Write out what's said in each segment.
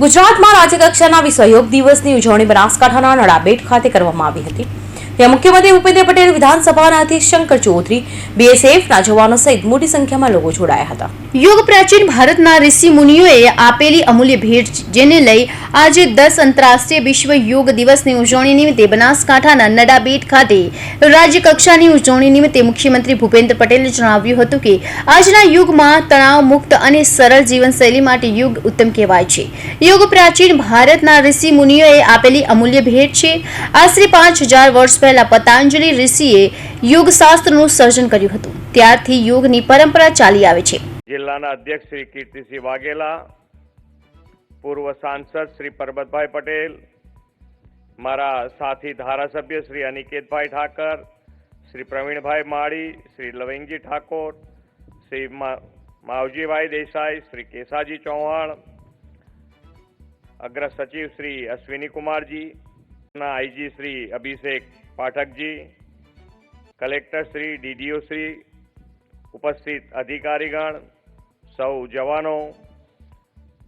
ગુજરાતમાં રાજ્યકક્ષાના વિશ્વ યોગ દિવસની ઉજવણી બનાસકાંઠાના નડાબેટ ખાતે કરવામાં આવી હતી. ત્યાં મુખ્યમંત્રી ભૂપેન્દ્ર પટેલ, વિધાનસભાના અધ્યક્ષ શંકર ચૌધરી બીએસએફના જવાનો સહિત મોટી સંખ્યામાં લોકો જોડાયા હતા. યોગ પ્રાચીન ભારતના ઋષિ મુનિઓએ આપેલી અમૂલ્ય ભેટ જેને લઈ આજે દસ આંતરરાષ્ટ્રીય વિશ્વ યોગ દિવસની ઉજવણી નિમિત્તે બનાસકાંઠાના નડાબેટ ખાતે રાજ્યકક્ષાની ઉજવણી નિમિત્તે મુખ્યમંત્રી ભૂપેન્દ્ર પટેલે જણાવ્યું હતું કે આજના યુગમાં તણાવ મુક્ત અને સરળ જીવનશૈલી માટે યુગ ઉત્તમ કહેવાય છે. યોગ પ્રાચીન ભારતના ઋષિ મુનિઓએ આપેલી અમૂલ્ય ભેટ છે. આશરે પાંચ હજાર વર્ષ પહેલા પતંજલિ ઋષિએ યોગશાસ્ત્રનું સર્જન કર્યું હતું. ત્યારથી યોગની પરંપરા ચાલી આવે છે. જિલ્લાના અધ્યક્ષ શ્રી કીર્તિસિંહ વાઘેલા, પૂર્વ સાંસદ શ્રી પરબતભાઈ પટેલ, મારા સાથી ધારાસભ્ય શ્રી અનિકેતભાઈ ઠાકર, શ્રી પ્રવીણભાઈ માળી, શ્રી લવિંગજી ઠાકોર, શ્રી માવજીભાઈ દેસાઈ, શ્રી કેસાજી ચૌહાણ, અગ્ર સચિવ Shri Ashwini Kumarji IG Shri Abhishek Pathakji, collector Shri DDO Shri, ઉપસ્થિત અધિકારીગણ સૌ જવાનો,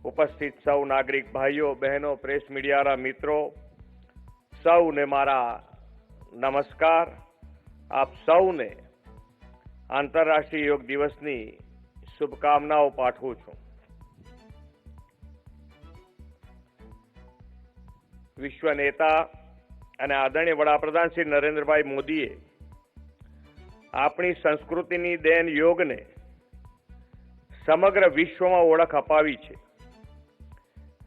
ઉપસ્થિત સૌ નાગરિક ભાઈઓ, બહેનો, પ્રેસ મીડિયાના મિત્રો, સૌને મારા નમસ્કાર. આપ સૌને આંતરરાષ્ટ્રીય યોગ દિવસની શુભકામનાઓ પાઠવું છું. વિશ્વ નેતા અને આદરણીય વડાપ્રધાન શ્રી નરેન્દ્રભાઈ મોદીએ આપણી સંસ્કૃતિની દેન યોગને સમગ્ર વિશ્વમાં ઓળખ અપાવી છે.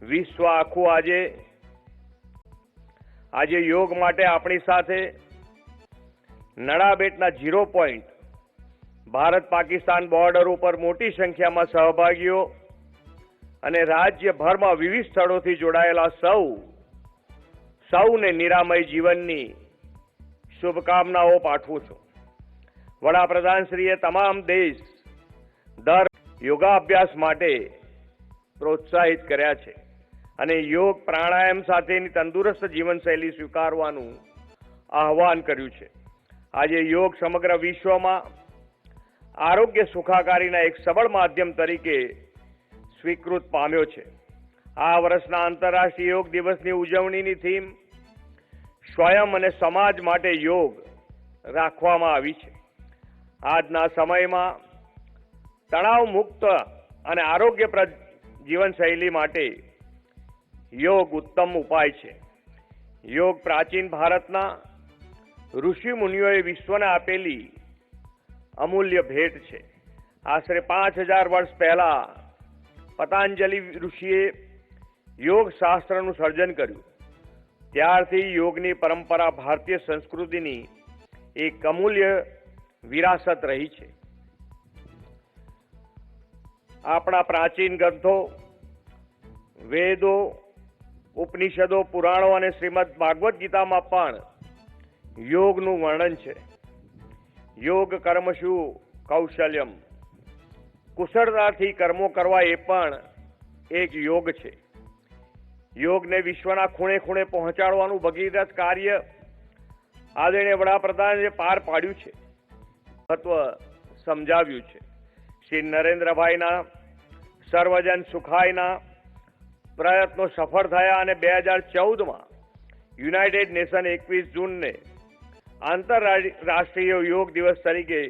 વિશ્વ આખું આજે આજે યોગ માટે આપણી સાથે નડાબેટના zero point, Bharat Pakistan border ઉપર મોટી સંખ્યામાં સહભાગીઓ અને રાજ્યભરમાં વિવિધ સ્થળોથી જોડાયેલા સૌ, સૌને નિરામય જીવનની શુભકામનાઓ પાઠવું છું. વડાપ્રધાનશ્રીએ તમામ દેશ યોગાભ્યાસ માટે પ્રોત્સાહિત કર્યા છે. અને યોગ પ્રાણાયામ સાથેની તંદુરસ્ત જીવનશૈલી સ્વીકારવાનું આહવાન કર્યું છે. આજે યોગ સમગ્ર વિશ્વમાં આરોગ્ય સુખાકારીના એક સબળ માધ્યમ તરીકે સ્વીકૃત પામ્યો છે. આ વર્ષના આંતરરાષ્ટ્રીય યોગ દિવસની ઉજવણીની થીમ સ્વયં અને સમાજ માટે યોગ રાખવામાં આવી છે. આજના સમયમાં તણાવ મુક્ત અને આરોગ્યપ્રદ જીવનશૈલી માટે યોગ ઉત્તમ ઉપાય છે. યોગ પ્રાચીન ભારતના ઋષિ મુનિઓએ વિશ્વને આપેલી અમૂલ્ય ભેટ છે. આશરે પાંચ હજાર વર્ષ પહેલા પતંજલિ ઋષિએ યોગ શાસ્ત્રનું સર્જન કર્યું. ત્યારથી યોગની પરંપરા ભારતીય સંસ્કૃતિની એક અમૂલ્ય વિરાસત રહી છે. આપણા પ્રાચીન ગ્રંથો, વેદો, ઉપનિષદો, પુરાણો અને શ્રીમદ ભાગવત ગીતામાં પણ યોગનું વર્ણન છે. યોગ કર્મશુ કૌશલ્યમ. કુશળતાથી કર્મો કરવા એ પણ એક યોગ છે. યોગને વિશ્વના ખૂણે ખૂણે પહોંચાડવાનું ભગીરથ કાર્ય આદરણીય વડાપ્રધાને પાર પાડ્યું છે. મહત્વ સમજાવ્યું છે. શ્રી નરેન્દ્રભાઈના, સર્વજન સુખાયના પ્રયત્નો સફળ થયા અને બે હજાર ચૌદમાં યુનાઇટેડ નેશન એકવીસ જૂનને આંતરરાષ્ટ્રીય યોગ દિવસ તરીકે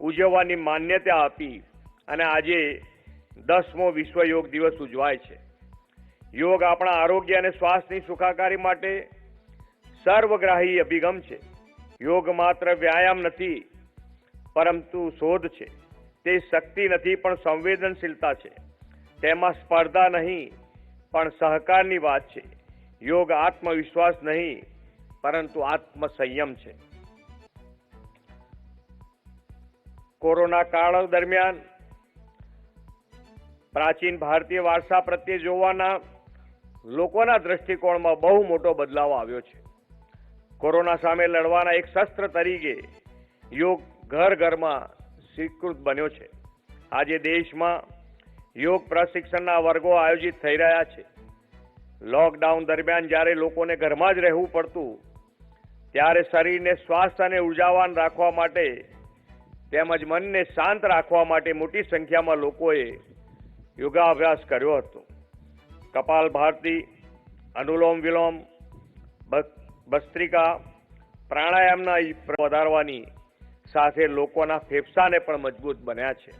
ઉજવવાની માન્યતા આપી અને આજે દસમો વિશ્વ યોગ દિવસ ઉજવાય છે. યોગ આપણા આરોગ્ય અને શ્વાસની સુખાકારી માટે સર્વગ્રાહી અભિગમ છે. યોગ માત્ર વ્યાયામ નથી, પરંતુ શોધ છે. તે શક્તિ નથી, પણ સંવેદનશીલતા છે. તેમાં સ્પર્ધા નહીં, પણ સહકારની વાત છે. યોગ આત્મવિશ્વાસ નહીં, પરંતુ આત્મસંયમ છે. કોરોના કાળ દરમિયાન પ્રાચીન ભારતીય વારસા પ્રત્યે જોવાના લોકોના દ્રષ્ટિકોણમાં બહુ મોટો બદલાવ આવ્યો છે. કોરોના સામે લડવાના એક શસ્ત્ર તરીકે યોગ ઘર ઘરમાં સ્વીકૃત બન્યો છે. આજે દેશમાં યોગ પ્રશિક્ષણના વર્ગો આયોજિત થઈ રહ્યા છે. લોકડાઉન દરમિયાન જ્યારે લોકોને ઘરમાં જ રહેવું પડતું, ત્યારે શરીરને સ્વાસ્થ્ય અને ઉર્જાવાન રાખવા માટે તેમજ મનને શાંત રાખવા માટે મોટી સંખ્યામાં લોકોએ યોગાભ્યાસ કર્યો હતો. કપાલ ભારતી, અનુલોમ વિલોમ ભસ્ત્રિકા પ્રાણાયામના વધારવાની સાથે લોકોના ફેફસાને પણ મજબૂત બન્યા છે.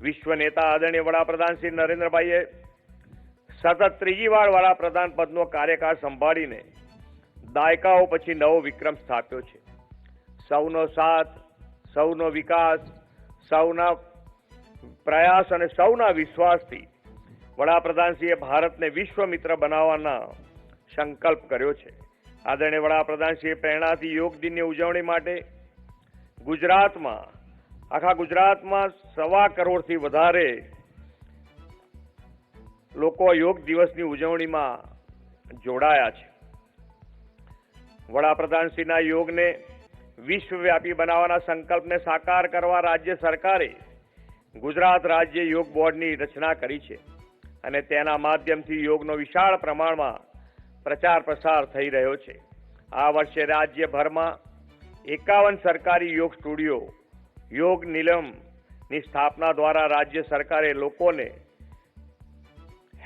વિશ્વ નેતા આદરણીય વડાપ્રધાન શ્રી નરેન્દ્રભાઈએ સતત ત્રીજી વાર વડાપ્રધાન પદનો કાર્યકાળ સંભાળીને દાયકાઓ પછી નવો વિક્રમ સ્થાપ્યો છે. સૌનો સાથ, સૌનો વિકાસ, સૌના પ્રયાસ અને સૌના વિશ્વાસથી વડાપ્રધાનશ્રીએ ભારતને વિશ્વ મિત્ર બનાવવાના સંકલ્પ કર્યો છે. આદરણીય વડાપ્રધાનશ્રીએ પ્રેરણાથી યોગ દિનની ઉજવણી માટે ગુજરાતમાં, આખા ગુજરાતમાં સવા કરોડથી વધારે લોકો યોગ દિવસની ઉજવણીમાં જોડાયા છે. વડાપ્રધાનશ્રીના યોગને વિશ્વવ્યાપી બનાવવાના સંકલ્પને સાકાર કરવા રાજ્ય સરકારે ગુજરાત રાજ્ય યોગ બોર્ડની રચના કરી છે અને તેના માધ્યમથી યોગનો વિશાળ પ્રમાણમાં પ્રચાર પ્રસાર થઈ રહ્યો છે. આ વર્ષે રાજ્યભરમાં એકાવન સરકારી યોગ સ્ટુડિયો, યોગ નિલમની સ્થાપના દ્વારા રાજ્ય સરકારે લોકોને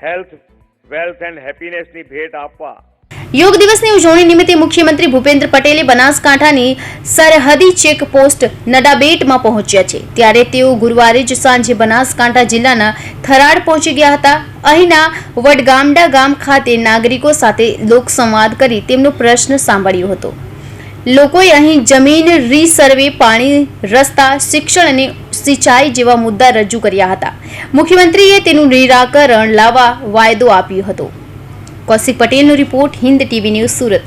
હેલ્થ, વેલ્થ એન્ડ હેપીનેસની ભેટ આપવા. યોગ દિવસની ઉજવણી નિમિત્તે મુખ્યમંત્રી ભૂપેન્દ્ર પટેલે બનાસકાંઠાની સરહદી ચેકપોસ્ટ નડાબેટમાં પહોંચ્યા છે. ત્યારે તેઓ ગુરુવારે જ સાંજે બનાસકાંઠા જિલ્લાના થરાડ પહોંચી ગયા હતા. અહીંના વડગામડા ગામ ખાતે નાગરિકો સાથે લોકસંવાદ કરી તેમનો પ્રશ્ન સાંભળ્યો હતો. લોકોએ અહીં જમીન રીસર્વે પાણી, રસ્તા, શિક્ષણ અને સિંચાઈ જેવા મુદ્દા રજૂ કર્યા હતા. મુખ્યમંત્રીએ તેનું નિરાકરણ લાવવા વાયદો આપ્યો હતો. કૌશિક પટેલનો report Hind TV news Surat.